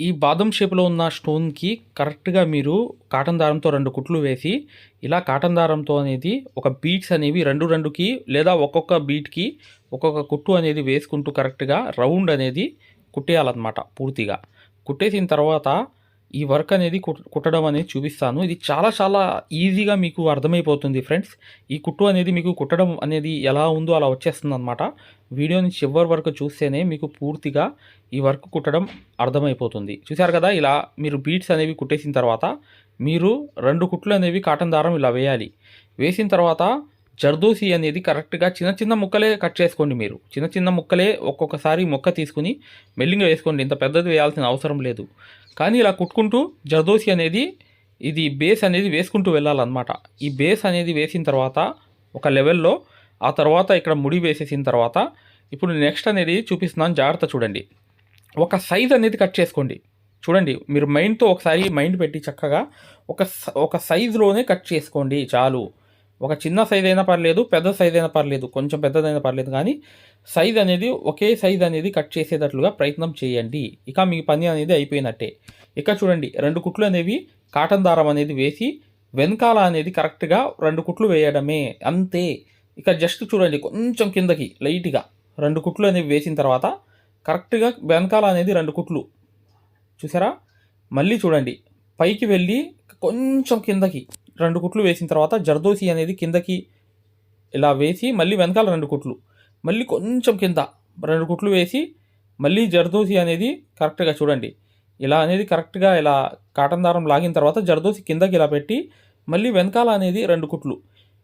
ఈ బాదం షేప్‌లో ఉన్న స్టోన్‌కి కరెక్ట్‌గా మీరు కాటన్ దారంతో రెండు కుట్లు వేసి, ఇలా కాటన్ దారంతో అనేది ఒక బీట్స్ అనేవి 2, 2కి లేదా ఒక్కొక్క బీట్కి ఒక్కొక్క కుట్టు అనేది వేసుకుంటూ కరెక్ట్‌గా రౌండ్ అనేది కుట్టేయాలన్నమాట పూర్తిగా. కుట్టేసిన తర్వాత ఈ వర్క్ అనేది కుట్ కుట్టడం అనేది చూపిస్తాను. ఇది చాలా చాలా ఈజీగా మీకు అర్థమైపోతుంది ఫ్రెండ్స్. ఈ కుట్టు అనేది మీకు కుట్టడం అనేది ఎలా ఉందో అలా వచ్చేస్తుంది అనమాట వీడియోని చివరి వరకు చూస్తేనే మీకు పూర్తిగా ఈ వర్క్ కుట్టడం అర్థమైపోతుంది. చూసారు కదా! ఇలా మీరు బీట్స్ అనేవి కుట్టేసిన తర్వాత మీరు రెండు కుట్లు అనేవి కాటన్ దారం ఇలా వేయాలి. వేసిన తర్వాత జర్దోసి అనేది కరెక్ట్‌గా చిన్న చిన్న ముక్కలే కట్ చేసుకోండి మీరు. చిన్న చిన్న ముక్కలే ఒక్కొక్కసారి ముక్క తీసుకుని మెల్లింగా వేసుకోండి. ఇంత పెద్దది వేయాల్సిన అవసరం లేదు. కానీ ఇలా కుట్టుకుంటూ జర్దోసి అనేది ఇది బేస్ అనేది వేసుకుంటూ వెళ్ళాలన్నమాట. ఈ బేస్ అనేది వేసిన తర్వాత ఒక లెవెల్‌లో ఆ తర్వాత ఇక్కడ ముడి వేసేసిన తర్వాత ఇప్పుడు నెక్స్ట్ అనేది చూపిస్తున్నాను జాగ్రత్త చూడండి. ఒక సైజ్ అనేది కట్ చేసుకోండి. చూడండి మీరు మైండ్‌తో ఒకసారి మైండ్ పెట్టి చక్కగా ఒక ఒక సైజులోనే కట్ చేసుకోండి చాలు. ఒక చిన్న సైజ్ అయినా పర్లేదు, పెద్ద సైజ్ అయినా పర్లేదు. కొంచెం పెద్దదైనా పర్లేదు కానీ సైజ్ అనేది ఒకే సైజ్ అనేది కట్ చేసేటట్లుగా ప్రయత్నం చేయండి. ఇక మీ పని అనేది అయిపోయినట్టే. ఇక చూడండి రెండు కుట్లు అనేవి కాటన్ దారం అనేది వేసి వెనకాల అనేది కరెక్ట్‌గా రెండు కుట్లు వేయడమే అంతే. ఇక జస్ట్ చూడండి కొంచెం కిందకి లైట్‌గా రెండు కుట్లు అనేవి వేసిన తర్వాత కరెక్ట్‌గా వెనకాల అనేది రెండు కుట్లు. చూసారా? మళ్ళీ చూడండి పైకి వెళ్ళి కొంచెం కిందకి రెండు కుట్లు వేసిన తర్వాత జర్దోసి అనేది కిందకి ఇలా వేసి మళ్ళీ వెనకాల రెండు కుట్లు. మళ్ళీ కొంచెం కింద రెండు కుట్లు వేసి మళ్ళీ జర్దోసి అనేది కరెక్ట్‌గా చూడండి. ఇలా అనేది కరెక్ట్‌గా ఇలా కాటన్ దారం లాగిన తర్వాత జర్దోసి కిందకి ఇలా పెట్టి మళ్ళీ వెనకాల అనేది రెండు కుట్లు.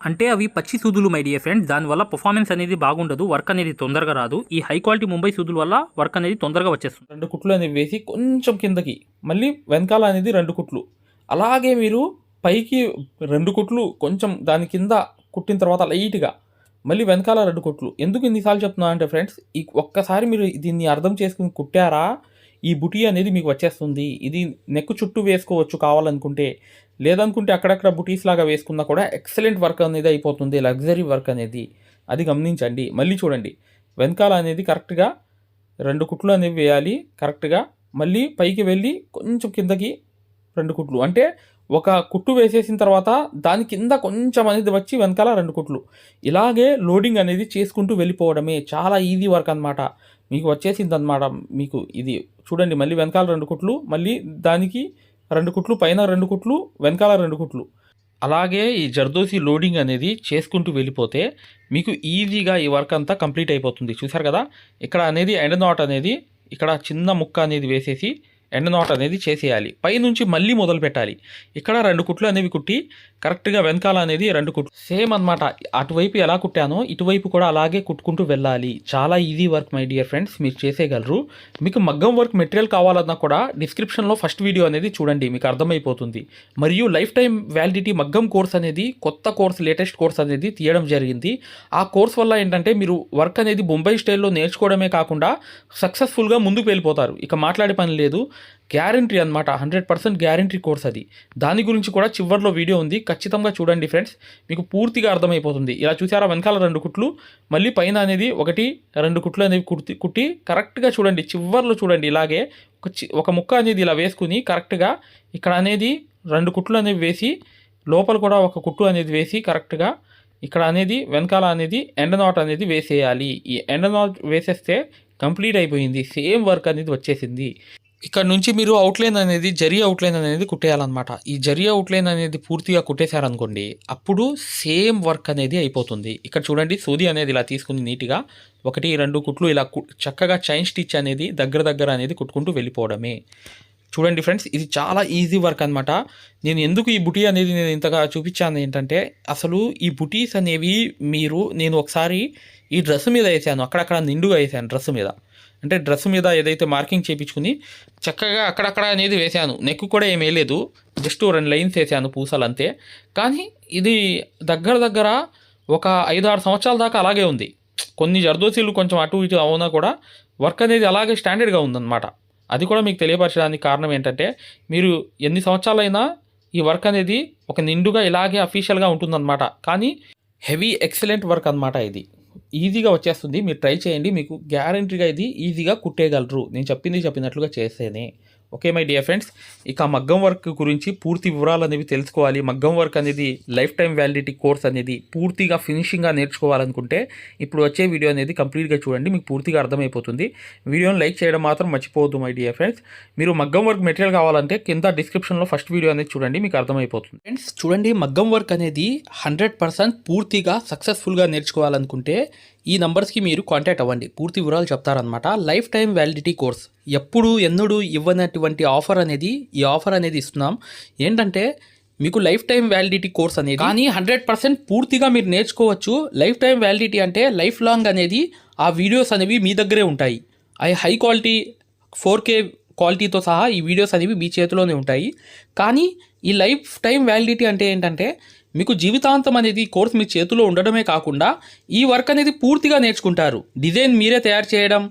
అంటే అవి పచ్చి సూదులు మై డియర్ ఫ్రెండ్స్. దానివల్ల పర్ఫార్మెన్స్ అనేది బాగుండదు. వర్క్ అనేది తొందరగా రాదు. ఈ హై క్వాలిటీ ముంబై సూదుల వల్ల వర్క్ అనేది తొందరగా వచ్చేస్తుంది. రెండు కుట్లు అనేది వేసి కొంచెం కిందకి మళ్ళీ వెనకాల అనేది రెండు కుట్లు. అలాగే మీరు పైకి రెండు కుట్లు కొంచెం దాని కింద కుట్టిన తర్వాత లైట్‌గా మళ్ళీ వెనకాల రెండు కుట్లు. ఎందుకు ఇన్నిసార్లు చెప్తున్నా అంటే ఫ్రెండ్స్ ఈ ఒక్కసారి మీరు దీన్ని అర్థం చేసుకుని కుట్టారా ఈ బుటీ అనేది మీకు వచ్చేస్తుంది. ఇది నెక్ చుట్టూ వేసుకోవచ్చు కావాలనుకుంటే. లేదనుకుంటే అక్కడక్కడ బుటీస్ లాగా వేసుకున్నా కూడా ఎక్సలెంట్ వర్క్ అనేది అయిపోతుంది. లగ్జరీ వర్క్ అనేది. అది గమనించండి. మళ్ళీ చూడండి వెనకాల అనేది కరెక్ట్‌గా రెండు కుట్లు అనేవి వేయాలి కరెక్ట్‌గా. మళ్ళీ పైకి వెళ్ళి కొంచెం కిందకి రెండు కుట్లు. అంటే ఒక కుట్టు వేసేసిన తర్వాత దాని కింద కొంచెం అనేది వచ్చి వెనకాల రెండు కుట్లు. ఇలాగే లోడింగ్ అనేది చేసుకుంటూ వెళ్ళిపోవడమే. చాలా ఈజీ వర్క్ అనమాట మీకు వచ్చేసింది అనమాట మీకు ఇది చూడండి మళ్ళీ వెనకాల రెండు కుట్లు. మళ్ళీ దానికి రెండు కుట్లు. పైన రెండు కుట్లు. వెనకాల రెండు కుట్లు. అలాగే ఈ జర్దోసి లోడింగ్ అనేది చేసుకుంటూ వెళ్ళిపోతే మీకు ఈజీగా ఈ వర్క్ అంతా కంప్లీట్ అయిపోతుంది. చూసారు కదా! ఇక్కడ అనేది ఎండ్ నాట్ అనేది ఇక్కడ చిన్న ముక్క అనేది వేసేసి ఎండ్ నాట్ అనేది చేసేయాలి. పైనుంచి మళ్ళీ మొదలు పెట్టాలి ఇక్కడ రెండు కుట్లు అనేవి కుట్టి కరెక్ట్‌గా వెనకాల అనేది రెండు కుట్లు. సేమ్ అన్నమాట. అటువైపు ఎలా కుట్టానో ఇటువైపు కూడా అలాగే కుట్టుకుంటూ వెళ్ళాలి. చాలా easy work my dear friends. మీరు చేసేయగలరు. మీకు మగ్గం వర్క్ మెటీరియల్ కావాలన్నా కూడా డిస్క్రిప్షన్‌లో ఫస్ట్ వీడియో అనేది చూడండి. మీకు అర్థమైపోతుంది. మరియు లైఫ్ టైం వ్యాలిడిటీ మగ్గం కోర్స్ అనేది కొత్త కోర్స్ లేటెస్ట్ కోర్స్ అనేది తీయడం జరిగింది. ఆ కోర్స్ వల్ల ఏంటంటే మీరు వర్క్ అనేది బొంబాయి స్టైల్‌లో నేర్చుకోవడమే కాకుండా సక్సెస్‌ఫుల్‌గా ముందుకు వెళ్ళిపోతారు. ఇక మాట్లాడే పని లేదు. గ్యారంటీ అన్నమాట. 100% గ్యారంటీ కోర్స్ అది. దాని గురించి కూడా చివరిలో వీడియో ఉంది. ఖచ్చితంగా చూడండి ఫ్రెండ్స్. మీకు పూర్తిగా అర్థమైపోతుంది. ఇలా చూసారా వెనకాల రెండు కుట్లు. మళ్ళీ పైన అనేది 1, 2 కుట్లు అనేవి కుట్టి కుట్టి కరెక్ట్‌గా చూడండి. చివర్లో చూడండి ఇలాగే ఒక చి ఒక ముక్క అనేది ఇలా వేసుకుని కరెక్ట్‌గా ఇక్కడ అనేది రెండు కుట్లు అనేవి వేసి లోపల కూడా ఒక కుట్టు అనేది వేసి కరెక్ట్‌గా ఇక్కడ అనేది వెనకాల అనేది ఎండ నాట్ అనేది వేసేయాలి. ఈ ఎండ నాట్ వేసేస్తే కంప్లీట్ అయిపోయింది. సేమ్ వర్క్ అనేది వచ్చేసింది. ఇక్కడ నుంచి మీరు అవుట్లైన్ అనేది జరీ అవుట్లైన్ అనేది కుట్టేయాలన్నమాట. ఈ జరి అవుట్లైన్ అనేది పూర్తిగా కుట్టేశారనుకోండి అప్పుడు సేమ్ వర్క్ అనేది అయిపోతుంది. ఇక్కడ చూడండి సూది అనేది ఇలా తీసుకుని నీట్గా. ఒకటి రెండు కుట్లు ఇలా కు- చక్కగా చైన్ స్టిచ్ అనేది దగ్గర దగ్గర అనేది కుట్టుకుంటూ వెళ్ళిపోవడమే. చూడండి ఫ్రెండ్స్ ఇది చాలా ఈజీ వర్క్ అనమాట నేను ఎందుకు ఈ బుటీ అనేది నేను ఇంతగా చూపించాను ఏంటంటే అసలు ఈ బుటీస్ అనేవి మీరు నేను ఒకసారి ఈ డ్రెస్ మీద వేసాను అక్కడక్కడ నిండుగా వేసాను డ్రెస్ మీద. అంటే డ్రెస్ మీద ఏదైతే మార్కింగ్ చేయించుకుని చక్కగా అక్కడక్కడ అనేది వేసాను. నెక్ కూడా ఏం వేయలేదు. జస్ట్ రెండు లైన్స్ వేసాను పూసలు అంతే. కానీ ఇది దగ్గర దగ్గర ఒక ఐదు ఆరు సంవత్సరాల దాకా అలాగే ఉంది. కొన్ని జర్దోసీలు కొంచెం అటు ఇటు అవునా కూడా వర్క్ అనేది అలాగే స్టాండర్డ్గా ఉందన్నమాట. అది కూడా మీకు తెలియపరచడానికి కారణం ఏంటంటే మీరు ఎన్ని సంవత్సరాలైనా ఈ వర్క్ అనేది ఒక నిండుగా ఇలాగే అఫీషియల్గా ఉంటుందన్నమాట. కానీ హెవీ ఎక్సలెంట్ వర్క్ అన్నమాట ఇది. ఈజీగా వచ్చేస్తుంది. మీరు ట్రై చేయండి. మీకు గ్యారంటీగా ఇది ఈజీగా కుట్టేయగలరు. నేను చెప్పింది చెప్పినట్లుగా చేస్తేనే. ఓకే మై డియర్ ఫ్రెండ్స్ ఇక మగ్గం వర్క్ గురించి పూర్తి వివరాలు అనేవి తెలుసుకోవాలి. మగ్గం వర్క్ అనేది లైఫ్ టైం వ్యాలిడిటీ కోర్స్ అనేది పూర్తిగా ఫినిషింగ్గా నేర్చుకోవాలనుకుంటే ఇప్పుడు వచ్చే వీడియో అనేది కంప్లీట్గా చూడండి మీకు పూర్తిగా అర్థమైపోతుంది. వీడియోని లైక్ చేయడం మాత్రం మర్చిపోవద్దు మై డియర్ ఫ్రెండ్స్. మీరు మగ్గం వర్క్ మెటీరియల్ కావాలంటే కింద డిస్క్రిప్షన్లో ఫస్ట్ వీడియో అనేది చూడండి మీకు అర్థమైపోతుంది. ఫ్రెండ్స్ చూడండి మగ్గం వర్క్ అనేది హండ్రెడ్ పర్సెంట్ పూర్తిగా సక్సెస్ఫుల్గా నేర్చుకోవాలనుకుంటే ఈ నంబర్స్కి మీరు కాంటాక్ట్ అవ్వండి. పూర్తి వివరాలు చెప్తారనమాట లైఫ్ టైం వ్యాలిడిటీ కోర్స్. ఎప్పుడు ఎన్నడూ ఇవ్వనటువంటి ఆఫర్ అనేది ఈ ఆఫర్ అనేది ఇస్తున్నాం. ఏంటంటే మీకు లైఫ్ టైం వ్యాలిడిటీ కోర్స్ అనేది కానీ హండ్రెడ్ పర్సెంట్ పూర్తిగా మీరు నేర్చుకోవచ్చు. లైఫ్ టైం వ్యాలిడిటీ అంటే లైఫ్ లాంగ్ అనేది ఆ వీడియోస్ అనేవి మీ దగ్గరే ఉంటాయి. అవి హై క్వాలిటీ ఫోర్ కే క్వాలిటీతో సహా ఈ వీడియోస్ అనేవి మీ చేతిలోనే ఉంటాయి. కానీ ఈ లైఫ్ టైం వ్యాలిడిటీ అంటే ఏంటంటే మీకు జీవితాంతం అనేది కోర్స్ మీ చేతిలో ఉండడమే కాకుండా ఈ వర్క్ అనేది పూర్తిగా నేర్చుకుంటారు. డిజైన్ మీరే తయారు చేయడం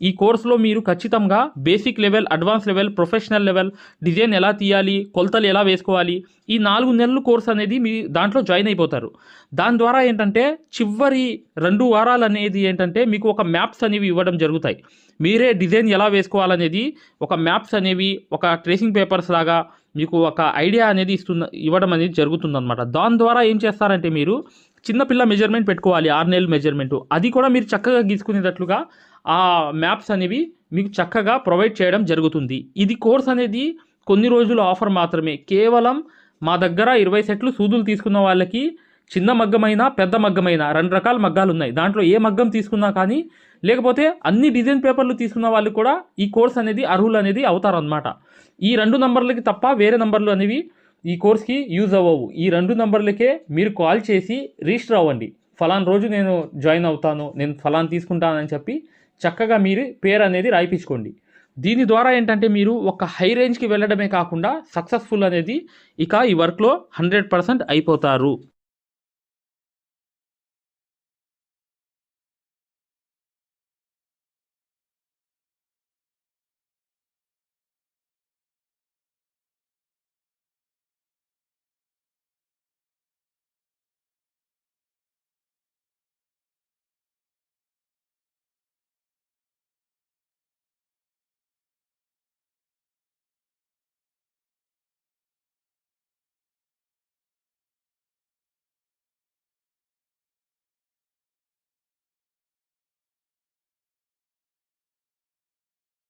ఈ కోర్సులో మీరు ఖచ్చితంగా basic level advance level professional level design ఎలా తీయాలి కొలతలు ఎలా వేసుకోవాలి ఈ నాలుగు నెలలు కోర్స్ అనేది మీ దాంట్లో జాయిన్ అయిపోతారు. దాని ద్వారా ఏంటంటే చివరి రెండు వారాలు అనేది ఏంటంటే మీకు ఒక మ్యాప్స్ అనేవి ఇవ్వడం జరుగుతాయి. మీరే డిజైన్ ఎలా వేసుకోవాలనేది ఒక మ్యాప్స్ అనేవి ఒక ట్రేసింగ్ పేపర్స్ లాగా మీకు ఒక ఐడియా అనేది ఇస్తున్న ఇవ్వడం అనేది జరుగుతుందన్నమాట. దాని ద్వారా ఏం చేస్తారంటే మీరు చిన్నపిల్ల మెజర్మెంట్ పెట్టుకోవాలి ఆరు నెలలు మెజర్మెంట్. అది కూడా మీరు చక్కగా గీసుకునేటట్లుగా ఆ మ్యాప్స్ అనేవి మీకు చక్కగా ప్రొవైడ్ చేయడం జరుగుతుంది. ఇది కోర్స్ అనేది కొన్ని రోజుల ఆఫర్ మాత్రమే. కేవలం మా దగ్గర ఇరవై సెట్లు సూదులు తీసుకున్న వాళ్ళకి చిన్న మగ్గమైన పెద్ద మగ్గమైన రెండు రకాల మగ్గాలు ఉన్నాయి. దాంట్లో ఏ మగ్గం తీసుకున్నా కానీ లేకపోతే అన్ని డిజైన్ పేపర్లు తీసుకున్న వాళ్ళు కూడా ఈ కోర్స్ అనేది అర్హులు అనేది అవుతారనమాట ఈ రెండు నంబర్లకి తప్ప వేరే నంబర్లు అనేవి ఈ కోర్స్కి యూజ్ అవ్వవు. ఈ రెండు నంబర్లకే మీరు కాల్ చేసి రిజిస్టర్ అవ్వండి. ఫలాన్ రోజు నేను జాయిన్ అవుతాను నేను ఫలాన్ తీసుకుంటానని చెప్పి చక్కగా మీరు పేరు అనేది రాయిపించుకోండి. దీని ద్వారా ఏంటంటే మీరు ఒక హై రేంజ్కి వెళ్ళడమే కాకుండా సక్సెస్ఫుల్ అనేది ఇక ఈ వర్క్లో హండ్రెడ్ పర్సెంట్ అయిపోతారు.